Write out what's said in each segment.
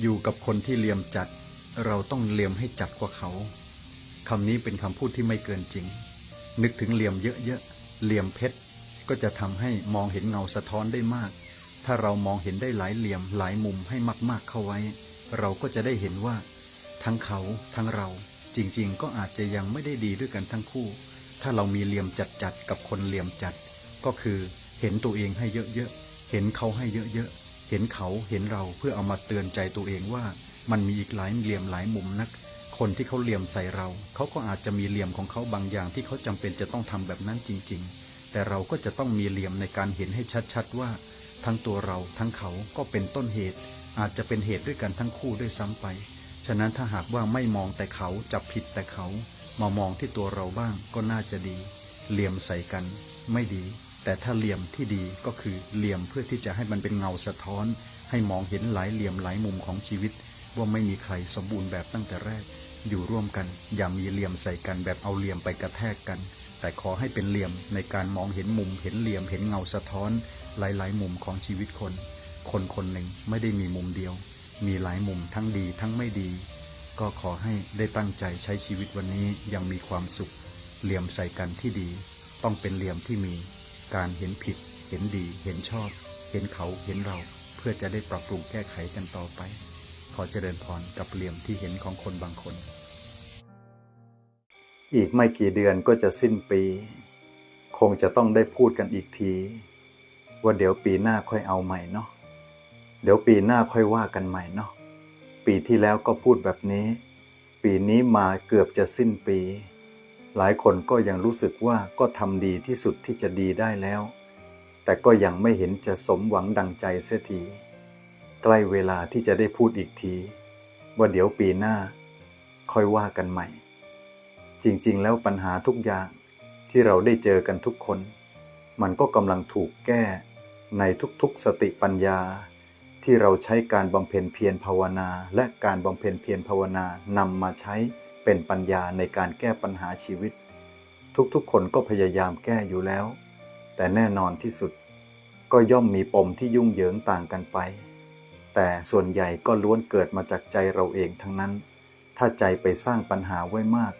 อยู่กับคนที่เหลี่ยมจัด เราต้องเหลี่ยมให้จัดกว่าเขาคำนี้เป็นคำพูดที่ไม่เกินจริง นึกถึงเหลี่ยมเยอะๆเหลี่ยมเพชรก็จะทำให้มองเห็นเงาสะท้อนได้มาก ถ้าเรามองเห็นได้หลายเหลี่ยมหลายมุมให้มากๆเข้าไว้ เราก็จะได้เห็นว่า ทั้งเขาทั้งเราจริงๆ ก็อาจจะยังไม่ได้ดีด้วยกันทั้งคู่ ถ้าเรามีเหลี่ยมจัดๆกับคนเหลี่ยมจัด ก็คือเห็นตัวเองให้เยอะๆเห็นเขาให้เยอะๆ เห็นเขาเห็นเราเพื่อเอามาเตือนใจตัวเองว่า มันมีอีกหลายเหลี่ยมหลายมุมนัก คนที่เขาเหลี่ยมใส่เรา เขาก็อาจจะมีเหลี่ยมของเขาบางอย่างที่เขาจำเป็นจะต้องทำแบบนั้นจริง ๆ แต่เราก็จะต้องมีเหลี่ยมในการเห็นให้ชัดๆว่า ทั้งตัวเราทั้งเขาก็เป็นต้นเหตุ อาจจะเป็นเหตุด้วยกันทั้งคู่ด้วยซ้ำไป ฉะนั้นถ้าหากว่าไม่มองแต่เขาจับผิดแต่เขา มามองที่ตัวเราบ้างก็น่าจะดี เหลี่ยมใส่กัน ไม่ดี แต่ถ้าเหลี่ยมที่ดีก็คือเหลี่ยมเพื่อที่จะให้มันเป็นเงาสะท้อน ให้มองเห็นหลายเหลี่ยมหลายมุมของชีวิต ว่าไม่มีใครสมบูรณ์แบบตั้งแต่แรก อยู่ร่วมกัน อย่ามีเหลี่ยมใส่กันแบบเอาเหลี่ยมไปกระแทกกัน แต่ขอให้เป็นเหลี่ยมในการมองเห็นมุม เห็นเหลี่ยมเห็นเงาสะท้อน หลายๆ มุมของชีวิตคน คนคนหนึ่งไม่ได้มีมุมเดียว มีหลายมุมทั้งดีทั้งไม่ดี ก็ขอให้ได้ตั้งใจใช้ชีวิตวันนี้ยังมีความสุข เหลี่ยมใส่กันที่ดี ต้องเป็นเหลี่ยมที่มี การเห็นผิด เห็นดี เห็นชอบ เห็นเขา เห็นเรา เพื่อจะได้ปรับปรุงแก้ไขกันต่อไป ขอเจริญพรกับเหลี่ยมที่เห็นของคนบางคน อีกไม่กี่เดือนก็จะสิ้นปี คงจะต้องได้พูดกันอีกที ว่าเดี๋ยวปีหน้าค่อยเอาใหม่เนาะ เดี๋ยวปีหน้าค่อยว่ากันใหม่เนาะ ปีที่แล้วก็พูดแบบนี้ ปีนี้มาเกือบจะสิ้นปี หลายคนก็ยังรู้สึกว่าก็ทำดีที่สุดที่จะดีได้แล้ว แต่ก็ยังไม่เห็นจะสมหวังดังใจเสียที ใกล้เวลาที่จะได้พูดอีกที ว่าเดี๋ยวปีหน้า ค่อยว่ากันใหม่ จริงๆ แล้วปัญหาทุกอย่างที่เราได้เจอกันทุกคน มันก็กำลังถูกแก้ในทุกๆสติปัญญา ที่เราใช้การบำเพ็ญเพียรภาวนา และการบำเพ็ญเพียรภาวนานำมาใช้ เป็นปัญญาในการแก้ปัญหาชีวิต ทุกๆ คนก็พยายามแก้อยู่แล้ว แต่แน่นอนที่สุด ก็ย่อมมีปมที่ยุ่งเหยิงต่างกันไป แต่ส่วนใหญ่ก็ล้วนเกิดมาจากใจเราเองทั้งนั้น ถ้าใจไปสร้างปัญหาไว้มาก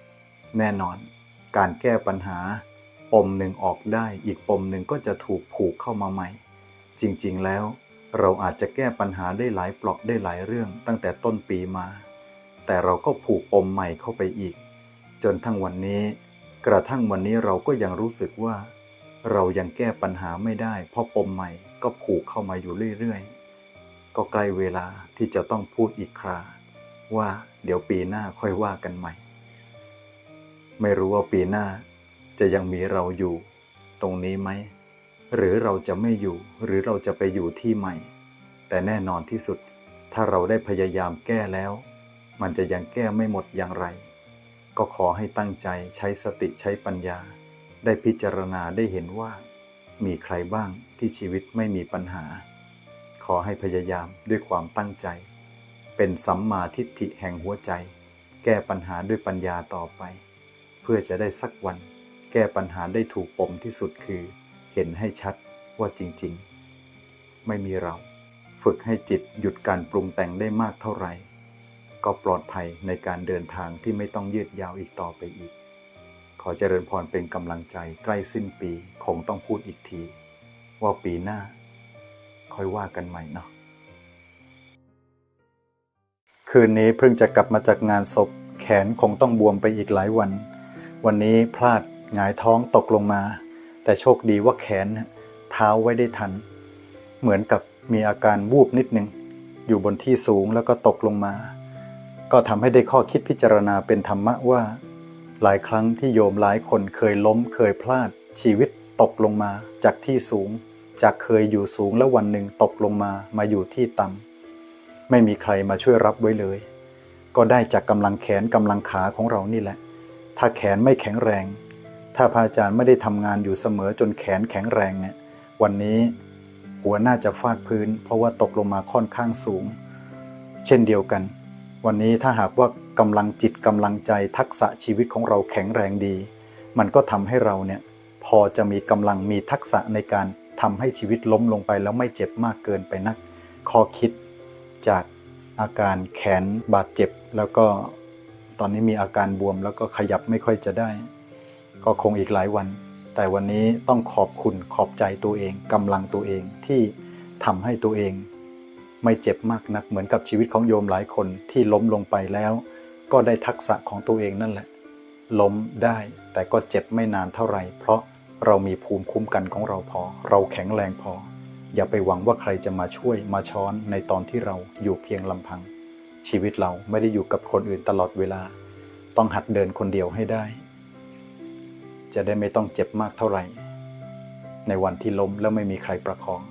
แน่นอน การแก้ปัญหา ปมหนึ่งออกได้ อีกปมหนึ่งก็จะถูกผูกเข้ามาใหม่ จริงๆแล้ว เราอาจจะแก้ปัญหาได้หลายเปลาะได้หลายเรื่องตั้งแต่ต้นปีมา แต่เราก็ผูกปมใหม่เข้าไปอีก จนทั้งวันนี้ กระทั่งวันนี้เราก็ยังรู้สึกว่า เรายังแก้ปัญหาไม่ได้ เพราะปมใหม่ก็ผูกเข้ามาอยู่เรื่อยๆ ก็ใกล้เวลาที่จะต้องพูดอีกครา ว่าเดี๋ยวปีหน้าค่อยว่ากันใหม่ ไม่รู้ว่าปีหน้าจะยังมีเราอยู่ ตรงนี้ไหม หรือเราจะไม่อยู่หรือเราจะไปอยู่ที่ใหม่ แต่แน่นอนที่สุด ถ้าเราได้พยายามแก้แล้ว มันจะยังแก้ไม่หมดอย่างไร ก็ขอให้ตั้งใจใช้สติใช้ปัญญา ได้พิจารณาได้เห็นว่า มีใครบ้างที่ชีวิตไม่มีปัญหา ขอให้พยายามด้วยความตั้งใจ เป็นสัมมาทิฏฐิแห่งหัวใจ แก้ปัญหาด้วยปัญญาต่อไป เพื่อจะได้สักวัน แก้ปัญหาได้ถูกปมที่สุดคือ เห็นให้ชัดว่าจริง ๆ ไม่มีเรา ฝึกให้จิตหยุดการปรุงแต่งได้มากเท่าไหร่ ก็ปลอดภัยในการเดินทางที่ไม่ต้องยืดยาวอีกต่อไปอีก ขอเจริญพรเป็นกำลังใจใกล้สิ้นปีคงต้องพูดอีกที ว่าปีหน้าค่อยว่ากันใหม่เนาะคืนนี้เพิ่งจะกลับมาจากงานศพ แขนคงต้องบวมไปอีกหลายวัน วันนี้พลาดหงายท้องตกลงมา แต่โชคดีว่าแขนเท้าไว้ได้ทัน เหมือนกับมีอาการวูบนิดนึง อยู่บนที่สูงแล้วก็ตกลงมา ก็ทำให้ได้ข้อคิดพิจารณาเป็นธรรมะว่า หลายครั้งที่โยมหลายคนเคยล้มเคยพลาด ชีวิตตกลงมาจากที่สูง จากเคยอยู่สูงแล้ววันหนึ่งตกลงมามาอยู่ที่ต่ำไม่มีใครมาช่วยรับไว้เลย ก็ได้จากกำลังแขนกำลังขาของเรานี่แหละ ถ้าแขนไม่แข็งแรง ถ้าพระอาจารย์ไม่ได้ทำงานอยู่เสมอจนแขนแข็งแรงเนี่ยวันนี้หัวน่าจะฟาดพื้น เพราะว่าตกลงมาค่อนข้างสูง เช่นเดียวกัน วันนี้ถ้าหากว่ากำลังจิตกำลังใจทักษะชีวิตของเราแข็งแรงดี มันก็ทำให้เราเนี่ยพอจะมีกำลังมีทักษะในการทำให้ชีวิตล้มลงไปแล้วไม่เจ็บมากเกินไปนักข้อคิดจากอาการแขนบาดเจ็บ แล้วก็ตอนนี้มีอาการบวมแล้วก็ขยับไม่ค่อยจะได้ ก็คงอีกหลายวัน แต่วันนี้ต้องขอบคุณขอบใจตัวเองกำลังตัวเองที่ทำให้ตัวเอง ไม่เจ็บมากนักเหมือนกับชีวิตของโยมหลายคนที่ล้มลงไปแล้ว ก็ได้ทักษะของตัวเองนั่นแหละ ล้มได้แต่ก็เจ็บไม่นานเท่าไหร่ เพราะเรามีภูมิคุ้มกันของเราพอ เราแข็งแรงพอ อย่าไปหวังว่าใครจะมาช่วยมาช้อนในตอนที่เราอยู่เพียงลำพัง ชีวิตเราไม่ได้อยู่กับคนอื่นตลอดเวลา ต้องหัดเดินคนเดียวให้ได้ จะได้ไม่ต้องเจ็บมากเท่าไหร่ ในวันที่ล้มแล้วไม่มีใครประคอง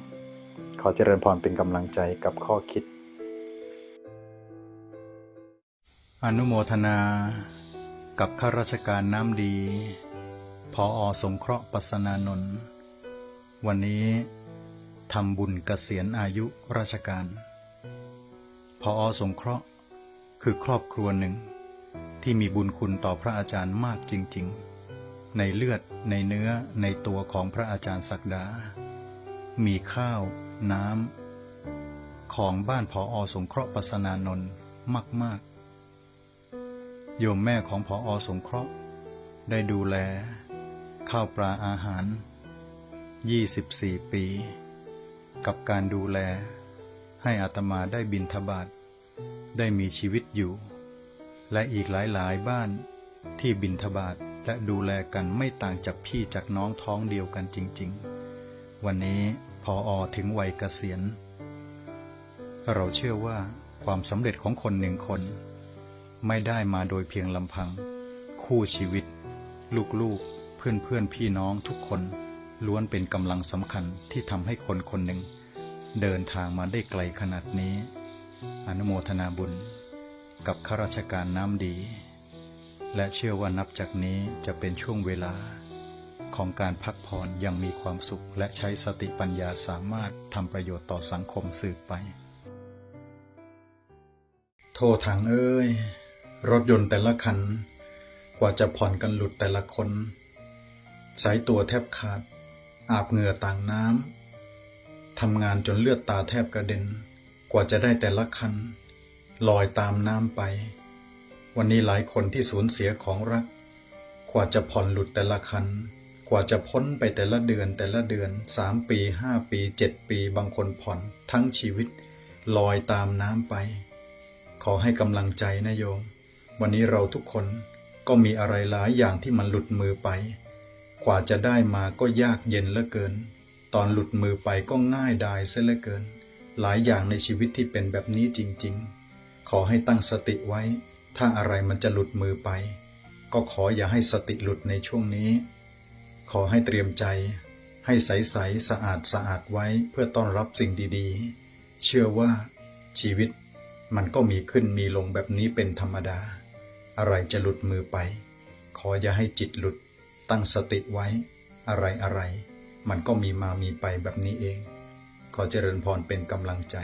ขอเจริญพรเป็นกำลังใจกับข้อคิด อนุโมทนากับข้าราชการน้ำดี พออสงเคราะห์ปัสนานนท์วันนี้ทำบุญเกษียณอายุราชการ พออสงเคราะห์คือครอบครัวหนึ่ง ที่มีบุญคุณต่อพระอาจารย์มากจริง ๆ ในเลือดในเนื้อในตัวของพระอาจารย์ศักดา มีข้าว น้ำ ของบ้านพออสงเคราะห์ปัสนานนท์มาก ๆ โยมแม่ของพออสงเคราะห์ ได้ดูแล ข้าวปลาอาหาร 24 ปี กับการดูแล ให้อาตมาได้บินทบาทได้มีชีวิตอยู่ และอีกหลาย ๆ บ้านที่บินทบาทและดูแลกันไม่ต่างจากพี่จากน้องท้องเดียวกันจริง ๆ วันนี้ ออถึงวัยเกษียณ เราเชื่อว่าความสำเร็จของคนหนึ่งคน ไม่ได้มาโดยเพียงลำพัง คู่ชีวิต ลูกๆ เพื่อนๆพี่น้องทุกคน ล้วนเป็นกำลังสำคัญที่ทำให้คนคนหนึ่ง เดินทางมาได้ไกลขนาดนี้ อนุโมทนาบุญ กับข้าราชการน้ำดี และเชื่อว่านับจากนี้จะเป็นช่วงเวลา ของการพักผ่อนยังมีความสุข และใช้สติปัญญาสามารถทำประโยชน์ต่อสังคมสืบไป โทษทางเอ้ย รถยนต์แต่ละคัน กว่าจะผ่อนกันหลุดแต่ละคน สายตัวแทบขาด อาบเหงื่อต่างน้ำทำงานจนเลือดตาแทบกระเด็น กว่าจะได้แต่ละคัน ลอยตามน้ำไป วันนี้หลายคนที่สูญเสียของรัก กว่าจะผ่อนหลุดแต่ละคัน กว่าจะพ้นไปแต่ละเดือนแต่ละเดือนสามปีห้าปีเจ็ดปี บางคนผ่อนทั้งชีวิต ลอยตามน้ำไป ขอให้กำลังใจนะโยม วันนี้เราทุกคนก็มีอะไรหลายอย่างที่มันหลุดมือไป กว่าจะได้มาก็ยากเย็นเหลือเกิน ตอนหลุดมือไปก็ง่ายดายเสียเหลือเกิน หลายอย่างในชีวิตที่เป็นแบบนี้จริง ๆ ขอให้ตั้งสติไว้ ถ้าอะไรมันจะหลุดมือไป ก็ขออย่าให้สติหลุดในช่วงนี้ ขอให้เตรียมใจ ให้ใสๆสะอาดสะอาดไว้เพื่อต้อนรับสิ่งดีๆ เชื่อว่าชีวิตมันก็มีขึ้นมีลงแบบนี้เป็นธรรมดา อะไรจะหลุดมือไป ขออย่าให้จิตหลุด ตั้งสติไว้ อะไรอะไร มันก็มีมามีไปแบบนี้เอง ขอเจริญพรเป็นกำลังใจ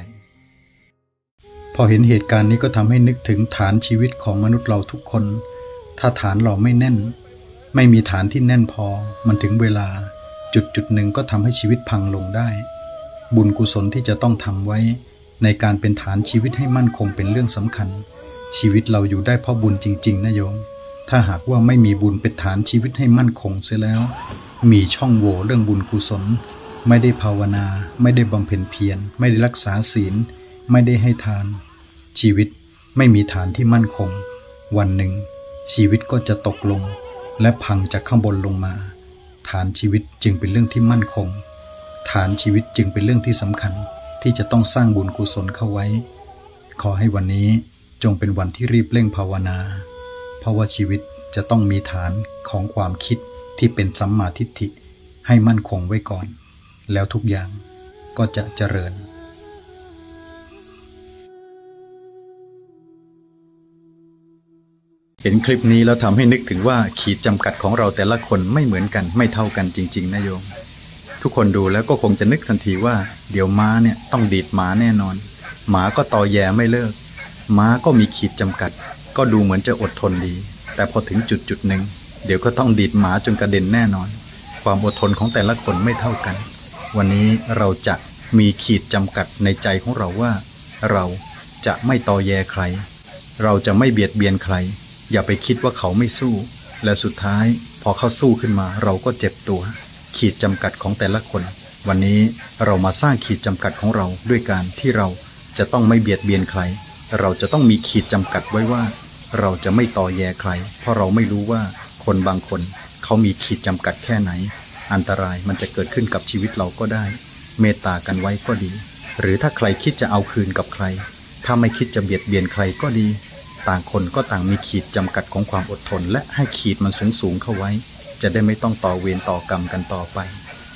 พอเห็นเหตุการณ์นี้ก็ทำให้นึกถึงฐานชีวิตของมนุษย์เราทุกคน ถ้าฐานเราไม่แน่น ไม่มีฐานที่แน่นพอ มันถึงเวลาจุดจุดหนึ่งก็ทำให้ชีวิตพังลงได้ บุญกุศลที่จะต้องทำไว้ ในการเป็นฐานชีวิตให้มั่นคงเป็นเรื่องสำคัญ ชีวิตเราอยู่ได้เพราะบุญจริง ๆ นะโยม ถ้าหากว่าไม่มีบุญเป็นฐานชีวิตให้มั่นคงเสียแล้ว มีช่องโหว่เรื่องบุญกุศล ไม่ได้ภาวนา ไม่ได้บำเพ็ญเพียร ไม่ได้รักษาศีล ไม่ได้ให้ทาน ชีวิตไม่มีฐานที่มั่นคง วันหนึ่ง ชีวิตก็จะตกลง และพังจากข้างบนลงมา ฐานชีวิตจึงเป็นเรื่องที่มั่นคง ฐานชีวิตจึงเป็นเรื่องที่สำคัญที่จะต้องสร้างบุญกุศลเข้าไว้ ขอให้วันนี้จงเป็นวันที่รีบเร่งภาวนา เพราะว่าชีวิตจะต้องมีฐานของความคิดที่เป็นสัมมาทิฏฐิให้มั่นคงไว้ก่อน แล้วทุกอย่างก็จะเจริญ เห็นคลิปนี้แล้วทำให้นึกถึงว่าขีดจำกัดของเราแต่ละคนไม่เหมือนกันไม่เท่ากันจริง ๆนะโยม ทุกคนดูแล้วก็คงจะนึกทันทีว่า เดี๋ยวม้าเนี่ยต้องดีดหมาแน่นอน หมาก็ต่อแย่ไม่เลิก ม้าก็มีขีดจำกัด ก็ดูเหมือนจะอดทนดี แต่พอถึงจุดจุดหนึ่งเดี๋ยวก็ต้องดีดหมาจนกระเด็นแน่นอน ความอดทนของแต่ละคนไม่เท่ากัน วันนี้เราจะมีขีดจำกัดในใจของเราว่า เราจะไม่ต่อแยใคร เราจะไม่เบียดเบียนใคร อย่าไปคิดว่าเขาไม่สู้ และสุดท้ายพอเขาสู้ขึ้นมาเราก็เจ็บตัว ขีดจำกัดของแต่ละคน วันนี้เรามาสร้างขีดจำกัดของเราด้วยการที่เราจะต้องไม่เบียดเบียนใคร เราจะต้องมีขีดจำกัดไว้ว่า เราจะไม่ต่อแยใคร เพราะเราไม่รู้ว่าคนบางคน เขามีขีดจำกัดแค่ไหน อันตรายมันจะเกิดขึ้นกับชีวิตเราก็ได้ เมตตากันไว้ก็ดี หรือถ้าใครคิดจะเอาคืนกับใคร ถ้าไม่คิดจะเบียดเบียนใครก็ดี ต่างคนก็ต่างมีขีดจำกัดของความอดทน และให้ขีดมันสูงสูงๆเข้าไว้ จะได้ไม่ต้องต่อเวรต่อกรรมกันต่อไป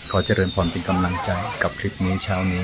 ขอเจริญพรเป็นกำลังใจกับคลิปนี้เช้านี้